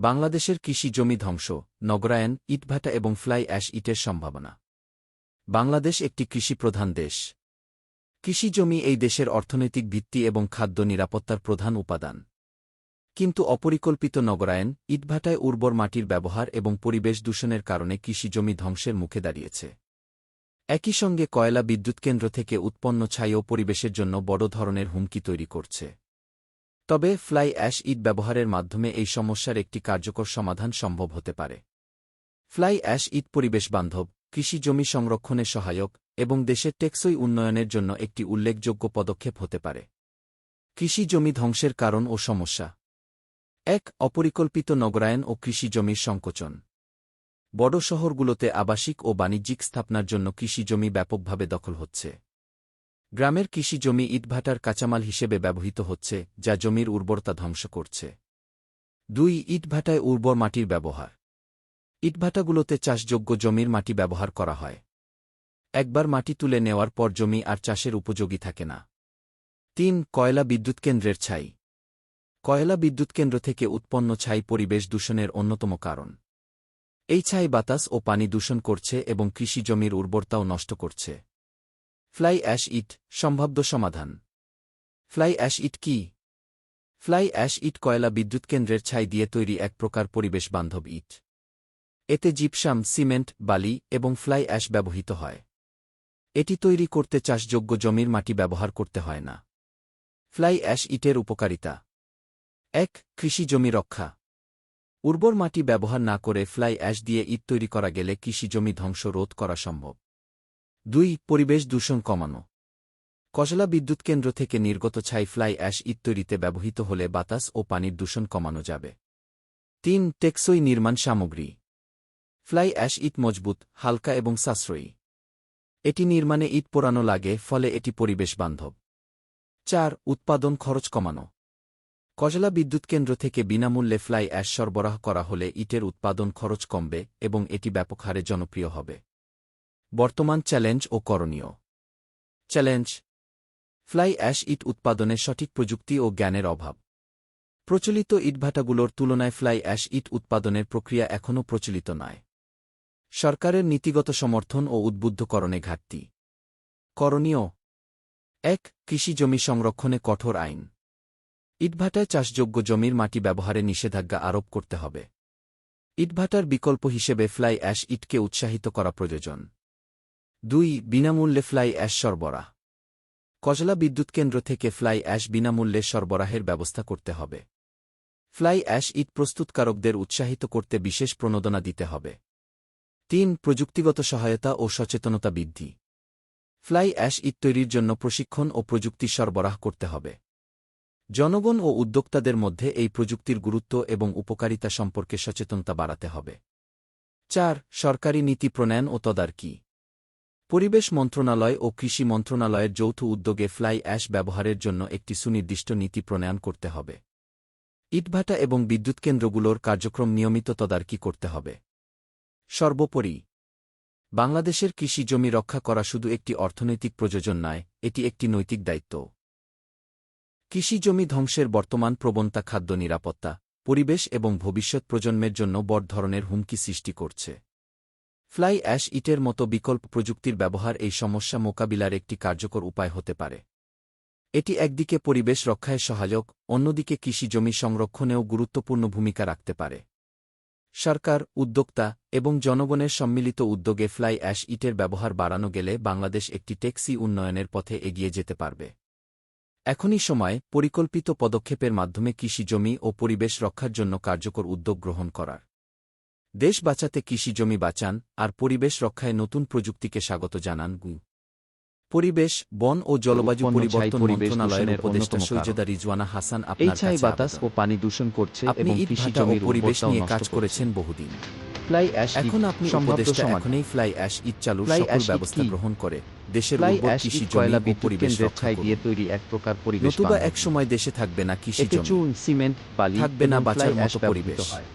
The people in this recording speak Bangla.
বাংলাদেশের কৃষি জমি ধ্বংস, নগরায়ন, ইটভাটা এবং ফ্লাই অ্যাশ ইটের সম্ভাবনা। বাংলাদেশ একটি কৃষিপ্রধান দেশ। কৃষি জমি এই দেশের অর্থনৈতিক ভিত্তি এবং খাদ্য নিরাপত্তার প্রধান উপাদান। কিন্তু অপরিকল্পিত নগরায়ন, ইটভাটায় উর্বর মাটির ব্যবহার এবং পরিবেশ দূষণের কারণে কৃষিজমি ধ্বংসের মুখে দাঁড়িয়েছে। একই সঙ্গে কয়লা বিদ্যুৎকেন্দ্র থেকে উৎপন্ন ছাইও পরিবেশের জন্য বড় ধরনের হুমকি তৈরি করছে। তবে ফ্লাই অ্যাশ ইট ব্যবহারের মাধ্যমে এই সমস্যার একটি কার্যকর সমাধান সম্ভব হতে পারে। ফ্লাই অ্যাশ ইট পরিবেশ বান্ধব, কৃষি জমি সংরক্ষণে সহায়ক এবং দেশের টেকসই উন্নয়নের জন্য একটি উল্লেখযোগ্য পদক্ষেপ হতে পারে। কৃষি জমি ধ্বংসের কারণ ও সমস্যা। এক, অপরিকল্পিত নগরায়ন ও কৃষি জমির সংকোচন। বড় শহরগুলোতে আবাসিক ও বাণিজ্যিক স্থাপনার জন্য কৃষি জমি ব্যাপকভাবে দখল হচ্ছে। গ্রামের কৃষি জমি ইটভাটার কাঁচামাল হিসেবে ব্যবহৃত হচ্ছে, যা জমির উর্বরতা ধ্বংস করছে। দুই, ইটভাটায় উর্বর মাটির ব্যবহার। ইটভাটাগুলোতে চাষযোগ্য জমির মাটি ব্যবহার করা হয়। একবার মাটি তুলে নেওয়ার পর জমি আর চাষের উপযোগী থাকে না। তিন, কয়লা বিদ্যুৎ কেন্দ্রের ছাই। কয়লা বিদ্যুৎ কেন্দ্র থেকে উৎপন্ন ছাই পরিবেশ দূষণের অন্যতম কারণ। এই ছাই বাতাস ও পানি দূষণ করছে এবং কৃষি জমির উর্বরতাও নষ্ট করছে। ফ্লাই অ্যাশ ইট সম্ভাব্য সমাধান। ফ্লাই অ্যাশ ইট কি? ফ্লাই অ্যাশ ইট কয়লা বিদ্যুৎ কেন্দ্রের ছাই দিয়ে তৈরি এক প্রকার পরিবেশ বান্ধব ইট। এতে জিপসাম, সিমেন্ট, বালি এবং ফ্লাই অ্যাশ ব্যবহৃত হয়। এটি তৈরি করতে চাষযোগ্য জমির মাটি ব্যবহার করতে হয় না। ফ্লাই অ্যাশ ইটের উপকারিতা। এক, কৃষি জমি রক্ষা। উর্বর মাটি ব্যবহার না করে ফ্লাই অ্যাশ দিয়ে ইট তৈরি করা গেলে কৃষি জমি ধ্বংস রোধ করা সম্ভব। দুই, পরিবেশ দূষণ কমানো। কজলা বিদ্যুৎ কেন্দ্র থেকে নির্গত ছাই ফ্লাই অ্যাশ ইট তৈরিতে ব্যবহৃত হলে বাতাস ও পানির দূষণ কমানো যাবে। তিন, টেকসই নির্মাণ সামগ্রী। ফ্লাই অ্যাশ ইট মজবুত, হালকা এবং সাশ্রয়ী। এটি নির্মাণে ইট পোড়ানো লাগে, ফলে এটি পরিবেশ বান্ধব। চার, উৎপাদন খরচ কমানো। কজলা বিদ্যুৎ কেন্দ্র থেকে বিনামূল্যে ফ্লাই অ্যাশ সরবরাহ করা হলে ইটের উৎপাদন খরচ কমবে এবং এটি ব্যাপক হারে জনপ্রিয় হবে। বর্তমান চ্যালেঞ্জ ও করণীয়। চ্যালেঞ্জ, ফ্লাই অ্যাশ ইট উৎপাদনে সঠিক প্রযুক্তি ও জ্ঞানের অভাব। প্রচলিত ইটভাটাগুলোর তুলনায় ফ্লাই অ্যাশ ইট উৎপাদনের প্রক্রিয়া এখনও প্রচলিত নয়। সরকারের নীতিগত সমর্থন ও উদ্বুদ্ধকরণে ঘাটতি। করণীয়, এক, কৃষি জমি সংরক্ষণে কঠোর আইন। ইটভাটায় চাষযোগ্য জমির মাটি ব্যবহারে নিষেধাজ্ঞা আরোপ করতে হবে। ইটভাটার বিকল্প হিসেবে ফ্লাই অ্যাশ ইটকে উৎসাহিত করা প্রয়োজন। দুই, বিনামূল্যে ফ্লাই অ্যাশ সরবরাহ। কজলা বিদ্যুৎকেন্দ্র থেকে ফ্লাই অ্যাশ বিনামূল্যে সরবরাহের ব্যবস্থা করতে হবে। ফ্লাই অ্যাশ ইট প্রস্তুতকারকদের উৎসাহিত করতে বিশেষ প্রণোদনা দিতে হবে। তিন, প্রযুক্তিগত সহায়তা ও সচেতনতা বৃদ্ধি। ফ্লাই অ্যাশ ইট তৈরির জন্য প্রশিক্ষণ ও প্রযুক্তি সরবরাহ করতে হবে। জনগণ ও উদ্যোক্তাদের মধ্যে এই প্রযুক্তির গুরুত্ব এবং উপকারিতা সম্পর্কে সচেতনতা বাড়াতে হবে। চার, সরকারি নীতি প্রণয়ন ও তদারকি। পরিবেশ মন্ত্রণালয় ও কৃষি মন্ত্রণালয়ের যৌথ উদ্যোগে ফ্লাই অ্যাশ ব্যবহারের জন্য একটি সুনির্দিষ্ট নীতি প্রণয়ন করতে হবে। ইটভাটা এবং বিদ্যুৎকেন্দ্রগুলোর কার্যক্রম নিয়মিত তদারকি করতে হবে। সর্বোপরি, বাংলাদেশের কৃষি জমি রক্ষা করা শুধু একটি অর্থনৈতিক প্রয়োজন নয়, এটি একটি নৈতিক দায়িত্ব। কৃষি জমি ধ্বংসের বর্তমান প্রবণতা খাদ্য নিরাপত্তা, পরিবেশ এবং ভবিষ্যৎ প্রজন্মের জন্য বড় ধরনের হুমকি সৃষ্টি করছে। ফ্লাই অ্যাশ ইটের মতো বিকল্প প্রযুক্তির ব্যবহার এই সমস্যা মোকাবিলার একটি কার্যকর উপায় হতে পারে। এটি একদিকে পরিবেশ রক্ষায় সহায়ক, অন্যদিকে কৃষি জমি সংরক্ষণেও গুরুত্বপূর্ণ ভূমিকা রাখতে পারে। সরকার, উদ্যোক্তা এবং জনগণের সম্মিলিত উদ্যোগে ফ্লাই অ্যাশ ইটের ব্যবহার বাড়ানো গেলে বাংলাদেশ একটি ট্যাক্সি উন্নয়নের পথে এগিয়ে যেতে পারবে। এখনই সময় পরিকল্পিত পদক্ষেপের মাধ্যমে কৃষি জমি ও পরিবেশ রক্ষার জন্য কার্যকর উদ্যোগ গ্রহণ করার। দেশ বাঁচাতে কৃষি জমি বাঁচান আর পরিবেশ রক্ষায় নতুন প্রযুক্তিকে স্বাগত জানান গু। পরিবেশ বন ও জলবায়ু পরিবর্তন মন্ত্রণালয়ের উপদেষ্টা সৈয়দা রিজওয়ানা হাসান আপনার কাছে বাতাস ও পানি দূষণ করছে আপনি কৃষি ও পরিবেশ নিয়ে কাজ করেছেন বহুদিন। ফ্লাই অ্যাশ এখন আপনি উপদেষ্টা এখনই ফ্লাই অ্যাশ ইট চালুর ফ্লাই সকল ব্যবস্থা গ্রহণ করে। দেশের উর্বর কৃষি জমি ও পরিবেশ রক্ষায় দিয়ে তৈরি এক প্রকার পরিবেশ নতুবা এক সময় দেশে থাকবে না কৃষি জমি। চুন সিমেন্ট বালি থাকবে না বাঁচার মতো পরিবেশ। হয়।